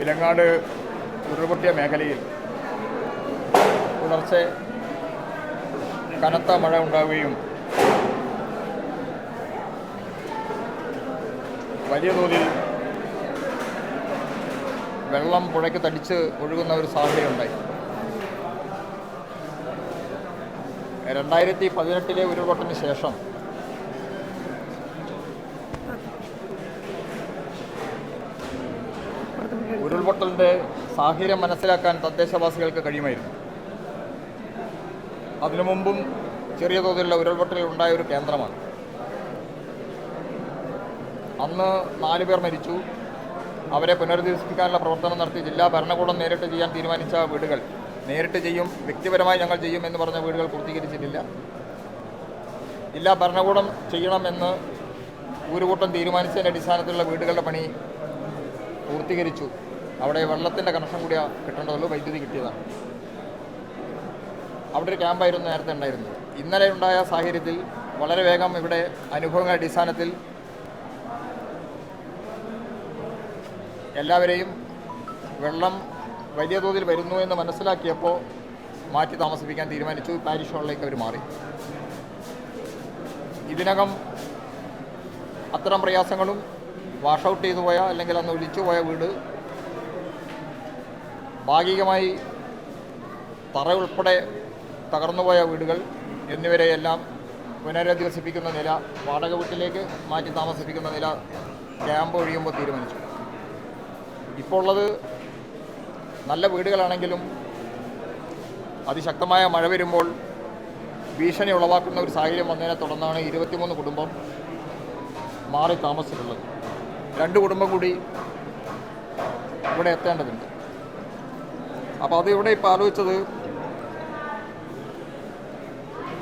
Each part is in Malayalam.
വിലങ്ങാട് ഉരുൾപൊട്ടിയ മേഖലയിൽ പുലർച്ചെ കനത്ത മഴ ഉണ്ടാവുകയും വലിയ തോതിൽ വെള്ളം പുഴയ്ക്ക് തടിച്ച് ഒഴുകുന്ന ഒരു സാഹചര്യം ഉണ്ടായി രണ്ടായിരത്തി പതിനെട്ടിലെ ഉരുൾപൊട്ടിന് ശേഷം ഉരുൾപൊട്ടലിന്റെ സാഹചര്യം മനസ്സിലാക്കാൻ തദ്ദേശവാസികൾക്ക് കഴിയുമായിരുന്നു. അതിനു മുമ്പും ചെറിയ തോതിലുള്ള ഉരുൾപൊട്ടൽ ഉണ്ടായ ഒരു കേന്ദ്രമാണ്. അന്ന് നാലു പേർ മരിച്ചു. അവരെ പുനരധിവസിപ്പിക്കാനുള്ള പ്രവർത്തനം നടത്തി ജില്ലാ ഭരണകൂടം നേരിട്ട് ചെയ്യാൻ തീരുമാനിച്ച വീടുകൾ നേരിട്ട് ചെയ്യും വ്യക്തിപരമായി ഞങ്ങൾ ചെയ്യും എന്ന് പറഞ്ഞ വീടുകൾ പൂർത്തീകരിച്ചിട്ടില്ല. ജില്ലാ ഭരണകൂടം ചെയ്യണമെന്ന് ഒരു കൂട്ടം തീരുമാനിച്ചതിന്റെ അടിസ്ഥാനത്തിലുള്ള വീടുകളുടെ പണി പൂർത്തീകരിച്ചു. അവിടെ വെള്ളത്തിന്റെ കണക്ഷൻ കൂടി കിട്ടേണ്ടതുള്ളൂ വൈദ്യുതി കിട്ടിയതാണ്. അവിടെ ഒരു ക്യാമ്പായിരുന്നു നേരത്തെ ഉണ്ടായിരുന്നു ഇന്നലെ ഉണ്ടായ സാഹചര്യത്തിൽ വളരെ വേഗം ഇവിടെ അനുഭവങ്ങളുടെ അടിസ്ഥാനത്തിൽ എല്ലാവരെയും വെള്ളം വലിയ തോതിൽ വരുന്നു എന്ന് മനസ്സിലാക്കിയപ്പോൾ മാറ്റി താമസിപ്പിക്കാൻ തീരുമാനിച്ചു. പാരിഷ് ഹാളിലേക്ക് അവർ മാറി. ഇതിനകം അത്തരം പ്രയാസങ്ങളും വാഷ് ഔട്ട് ചെയ്തു പോയ അല്ലെങ്കിൽ അന്ന് ഒഴിച്ചു പോയ വീട് ഭാഗികമായി തറ ഉൾപ്പെടെ തകർന്നുപോയ വീടുകൾ എന്നിവരെയെല്ലാം പുനരധിവസിപ്പിക്കുന്ന നില വാടക വീട്ടിലേക്ക് മാറ്റി താമസിപ്പിക്കുന്ന നില ക്യാമ്പ് ഒഴിയുമ്പോൾ തീരുമാനിച്ചു. ഇപ്പോൾ ഉള്ളത് നല്ല വീടുകളാണെങ്കിലും അതിശക്തമായ മഴ വരുമ്പോൾ ഭീഷണി ഉളവാക്കുന്ന ഒരു സാഹചര്യം വന്നതിനെ തുടർന്നാണ് ഇരുപത്തിമൂന്ന് കുടുംബം മാറി താമസിച്ചിട്ടുള്ളത്. രണ്ട് കുടുംബം കൂടി ഇവിടെ എത്തേണ്ടതുണ്ട്. അപ്പോൾ അത് ഇവിടെ ഇപ്പോൾ ആലോചിച്ചത്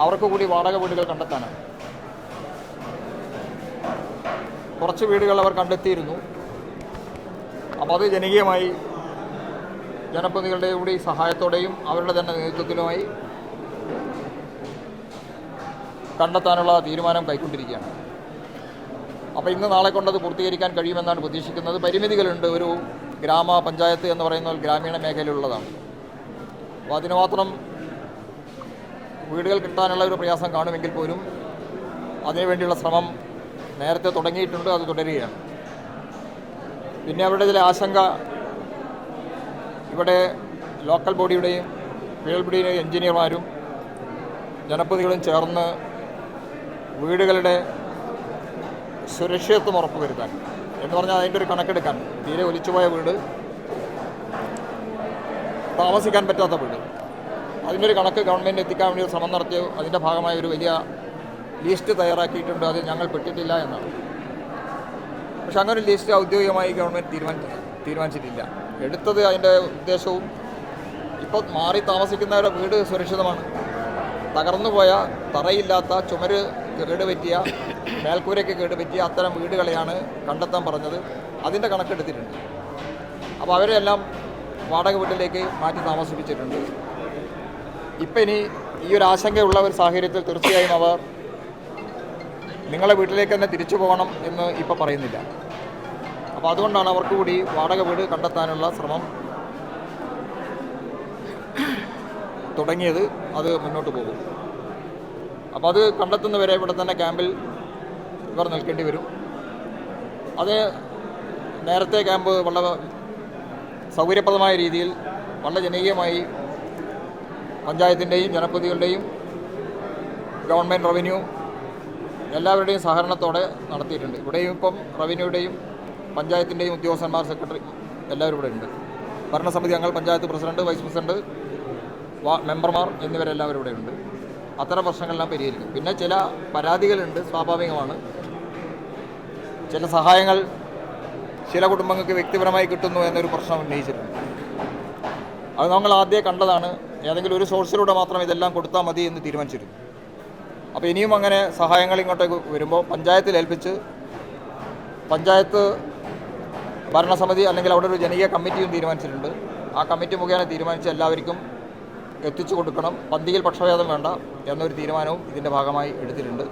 അവർക്ക് കൂടി വാടക വീടുകൾ കണ്ടെത്താനാണ് കുറച്ച് വീടുകൾ അവർ കണ്ടെത്തിയിരുന്നു. അപ്പോൾ അത് ജനകീയമായി ജനപ്രതികളുടെ കൂടി സഹായത്തോടെയും അവരുടെ തന്നെ നേതൃത്വത്തിലുമായി കണ്ടെത്താനുള്ള തീരുമാനം കൈക്കൊണ്ടിരിക്കുകയാണ്. അപ്പോൾ ഇന്ന് നാളെ കൊണ്ടത് പൂർത്തീകരിക്കാൻ കഴിയുമെന്നാണ് പ്രതീക്ഷിക്കുന്നത്. പരിമിതികളുണ്ട്. ഒരു ഗ്രാമപഞ്ചായത്ത് എന്ന് പറയുന്ന ഗ്രാമീണ മേഖലയിലുള്ളതാണ്. അപ്പോൾ അതിന് മാത്രം വീടുകൾ കിട്ടാനുള്ള ഒരു പ്രയാസം കാണുമെങ്കിൽ പോലും അതിനുവേണ്ടിയുള്ള ശ്രമം നേരത്തെ തുടങ്ങിയിട്ടുണ്ട് അത് തുടരുകയാണ്. പിന്നെ അവരുടെ ചില ആശങ്ക ഇവിടെ ലോക്കൽ ബോഡിയുടെയും ബിയുടെയും എഞ്ചിനീയർമാരും ജനപ്രതികളും ചേർന്ന് വീടുകളുടെ സുരക്ഷിതത്വം ഉറപ്പുവരുത്താൻ എന്ന് പറഞ്ഞാൽ അതിന്റെ ഒരു കണക്കെടുക്കാൻ. തീരെ ഒലിച്ചുപോയ വീട്. താമസിക്കാൻ പറ്റാത്ത വീട്. അതിന്റെ ഒരു കണക്ക് ഗവൺമെന്റ് എത്തിക്കാൻ വേണ്ടി ശ്രമം നടത്തി അതിന്റെ ഭാഗമായ ഒരു വലിയ ലിസ്റ്റ് തയ്യാറാക്കിയിട്ടുണ്ട്. അത് ഞങ്ങൾ പെട്ടിട്ടില്ല എന്നാണ്. പക്ഷെ അങ്ങനെ ഒരു ലിസ്റ്റ് ഔദ്യോഗികമായി ഗവൺമെന്റ് തീരുമാനിച്ച തീരുമാനിച്ചിട്ടില്ല. എടുത്തത് അതിന്റെ ഉദ്ദേശവും ഇപ്പോൾ മാറി താമസിക്കുന്നവരുടെ വീട് സുരക്ഷിതമാണ്. തകർന്നു പോയ തറയില്ലാത്ത ചുമര് കേടുപറ്റിയ മേൽക്കൂരയ്ക്ക് കേടുപറ്റിയ അത്തരം വീടുകളെയാണ് കണ്ടെത്താൻ പറഞ്ഞത്. അതിന്റെ കണക്കെടുത്തിട്ടുണ്ട്. അപ്പോൾ അവരെല്ലാം വാടക വീട്ടിലേക്ക് മാറ്റി താമസിപ്പിച്ചിട്ടുണ്ട്. ഇപ്പം ഇനി ഈ ഒരു ആശങ്കയുള്ള ഒരു സാഹചര്യത്തിൽ തീർച്ചയായും അവർ നിങ്ങളെ വീട്ടിലേക്ക് തന്നെ തിരിച്ചു പോകണം എന്ന് ഇപ്പം പറയുന്നില്ല. അപ്പോൾ അതുകൊണ്ടാണ് അവർക്ക് കൂടി വാടക വീട് കണ്ടെത്താനുള്ള ശ്രമം തുടങ്ങിയത്. അത് മുന്നോട്ട് പോകും. അപ്പോൾ അത് കണ്ടെത്തുന്നവരെ ഇവിടെ തന്നെ ക്യാമ്പിൽ ഇവർ നിൽക്കേണ്ടി വരും. അത് നേരത്തെ ക്യാമ്പ് വളരെ സൗകര്യപ്രദമായ രീതിയിൽ വളരെ ജനകീയമായി പഞ്ചായത്തിന്റെയും ജനപ്രതികളുടെയും ഗവൺമെന്റ് റവന്യൂ എല്ലാവരുടെയും സഹകരണത്തോടെ നടത്തിയിട്ടുണ്ട്. ഇവിടെയും ഇപ്പം റവന്യൂയുടെയും പഞ്ചായത്തിന്റെയും ഉദ്യോഗസ്ഥന്മാർ സെക്രട്ടറി എല്ലാവരും ഇവിടെ ഉണ്ട്. ഭരണസമിതി അംഗങ്ങൾ പഞ്ചായത്ത് പ്രസിഡന്റ് വൈസ് പ്രസിഡന്റ് മെമ്പർമാർ എന്നിവരെല്ലാവരും ഇവിടെ ഉണ്ട്. അത്തരം പ്രശ്നങ്ങളെല്ലാം പരിഹരിക്കും. പിന്നെ ചില പരാതികളുണ്ട് സ്വാഭാവികമാണ്. ചില സഹായങ്ങൾ ചില കുടുംബങ്ങൾക്ക് വ്യക്തിപരമായി കിട്ടുന്നു എന്നൊരു പ്രശ്നം ഉന്നയിച്ചിട്ടുണ്ട്. അത് നമ്മൾ ആദ്യമേ കണ്ടതാണ്. ഏതെങ്കിലും ഒരു സോഴ്സിലൂടെ മാത്രം ഇതെല്ലാം കൊടുത്താൽ മതി എന്ന് തീരുമാനിച്ചിരുന്നു. അപ്പോൾ ഇനിയും അങ്ങനെ സഹായങ്ങൾ ഇങ്ങോട്ടേക്ക് വരുമ്പോൾ പഞ്ചായത്തിൽ ഏൽപ്പിച്ച് പഞ്ചായത്ത് ഭരണസമിതി അല്ലെങ്കിൽ അവിടെ ഒരു ജനകീയ കമ്മിറ്റിയും തീരുമാനിച്ചിട്ടുണ്ട്. ആ കമ്മിറ്റി മുഖേന തീരുമാനിച്ച എല്ലാവർക്കും എത്തിച്ചു കൊടുക്കണം. പന്തിയിൽ പക്ഷഭേദം വേണ്ട എന്നൊരു തീരുമാനവും ഇതിന്റെ ഭാഗമായി എടുത്തിട്ടുണ്ട്.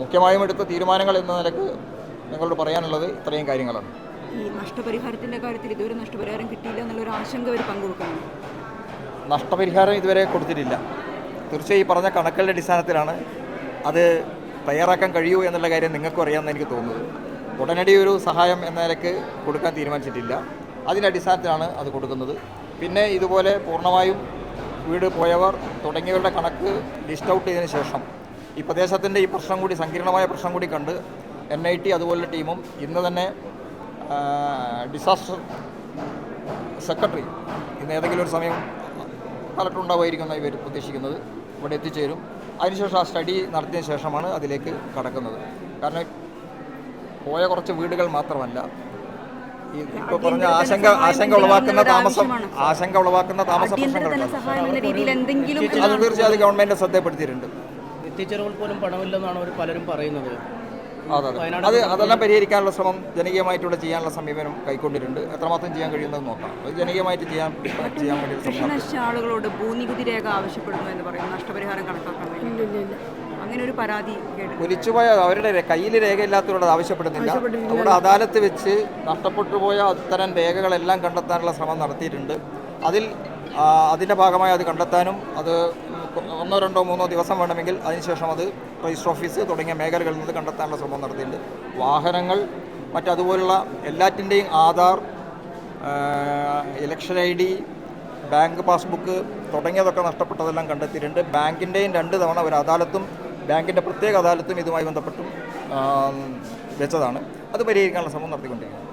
മുഖ്യമായും എടുത്ത തീരുമാനങ്ങൾ എന്ന നിലയ്ക്ക് നിങ്ങളോട് പറയാനുള്ളത് ഇത്രയും കാര്യങ്ങളാണ്. ഈ നഷ്ടപരിഹാരത്തിന്റെ കാര്യത്തിൽ ഇതുവരെ നഷ്ടപരിഹാരം കിട്ടിയില്ല എന്നുള്ളൊരു ആശങ്ക അവർ പങ്കുവെക്കുന്നു. നഷ്ടപരിഹാരം ഇതുവരെ കൊടുത്തിട്ടില്ല. തീർച്ചയായും ഈ പറഞ്ഞ കണക്കുകളുടെ അടിസ്ഥാനത്തിലാണ് അത് തയ്യാറാക്കാൻ കഴിയൂ എന്നുള്ള കാര്യം നിങ്ങൾക്കും അറിയാമെന്ന് എനിക്ക് തോന്നുന്നത് ഉടനടി ഒരു സഹായം എന്ന നിലയ്ക്ക് കൊടുക്കാൻ തീരുമാനിച്ചിട്ടില്ല. അതിന്റെ അടിസ്ഥാനത്തിലാണ് അത് കൊടുക്കുന്നത്. പിന്നെ ഇതുപോലെ പൂർണമായും വീട് പോയവർ തുടങ്ങിയവരുടെ കണക്ക് ലിസ്റ്റ് ഔട്ട് ചെയ്തതിന് ശേഷം ഈ പ്രദേശത്തിന്റെ ഈ പ്രശ്നം കൂടി സങ്കീർണമായ പ്രശ്നം കൂടി കണ്ട് എൻ ഐ ടി അതുപോലുള്ള ടീമും ഇന്ന് തന്നെ ഡിസാസ്റ്റർ സെക്രട്ടറി ഇന്ന് ഏതെങ്കിലും ഒരു സമയം കളക്ടർ ഉണ്ടാവുമായിരിക്കും ഇവർ ഉദ്ദേശിക്കുന്നത്. ഇവിടെ എത്തിച്ചേരും. അതിനുശേഷം ആ സ്റ്റഡി നടത്തിയതിന് ശേഷമാണ് അതിലേക്ക് കടക്കുന്നത്. കാരണം പോയ കുറച്ച് വീടുകൾ മാത്രമല്ല ഇപ്പോൾ പറഞ്ഞ ആശങ്ക ആശങ്ക ഉളവാക്കുന്ന താമസം ആശങ്ക ഉളവാക്കുന്ന താമസ എന്തെങ്കിലും അത് തീർച്ചയായും ഗവൺമെന്റ് ശ്രദ്ധപ്പെടുത്തിയിട്ടുണ്ട് എത്തിച്ചേരുമ്പോൾ പോലും പണമില്ലെന്നാണ് അവർ പലരും പറയുന്നത്. അതെ അതെ. അത് അതെല്ലാം പരിഹരിക്കാനുള്ള ശ്രമം ജനകീയമായിട്ടുള്ള ചെയ്യാനുള്ള സമീപനം കൈക്കൊണ്ടിട്ടുണ്ട്. എത്രമാത്രം ചെയ്യാൻ കഴിയുന്നത് നോക്കാം. അത് ജനകീയമായിട്ട് ചെയ്യാൻ ചെയ്യാൻ വേണ്ടി ആളുകളോട് ഭൂനികുതി രേഖ ആവശ്യപ്പെടുന്നു എന്ന് പറയുന്നു. നഷ്ടപരിഹാരം അങ്ങനെ ഒരു പരാതി ഒലിച്ചുപോയ അവരുടെ കയ്യിൽ രേഖയില്ലാത്തവരോട് ആവശ്യപ്പെടുന്നില്ല നമ്മുടെ അദാലത്ത് വെച്ച് നഷ്ടപ്പെട്ടുപോയ അത്തരം രേഖകളെല്ലാം കണ്ടെത്താനുള്ള ശ്രമം നടത്തിയിട്ടുണ്ട്. അതിൽ അതിന്റെ ഭാഗമായി അത് കണ്ടെത്താനും അത് ഒന്നോ രണ്ടോ മൂന്നോ ദിവസം വേണമെങ്കിൽ അതിനുശേഷം അത് രജിസ്റ്റർ ഓഫീസ് തുടങ്ങിയ മേഖലകളിൽ നിന്ന് കണ്ടെത്താനുള്ള ശ്രമം നടത്തിയിട്ടുണ്ട്. വാഹനങ്ങൾ മറ്റതുപോലുള്ള എല്ലാറ്റിന്റെയും Aadhaar election I D bank passbook തുടങ്ങിയതൊക്കെ നഷ്ടപ്പെട്ടതെല്ലാം കണ്ടെത്തിയിട്ടുണ്ട്. ബാങ്കിന്റെയും രണ്ട് തവണ ഒരു അദാലത്തും ബാങ്കിന്റെ പ്രത്യേക അദാലത്തും ഇതുമായി ബന്ധപ്പെട്ടും വെച്ചതാണ്. അത് പരിഹരിക്കാനുള്ള ശ്രമം നടത്തിക്കൊണ്ടിരിക്കുന്നത്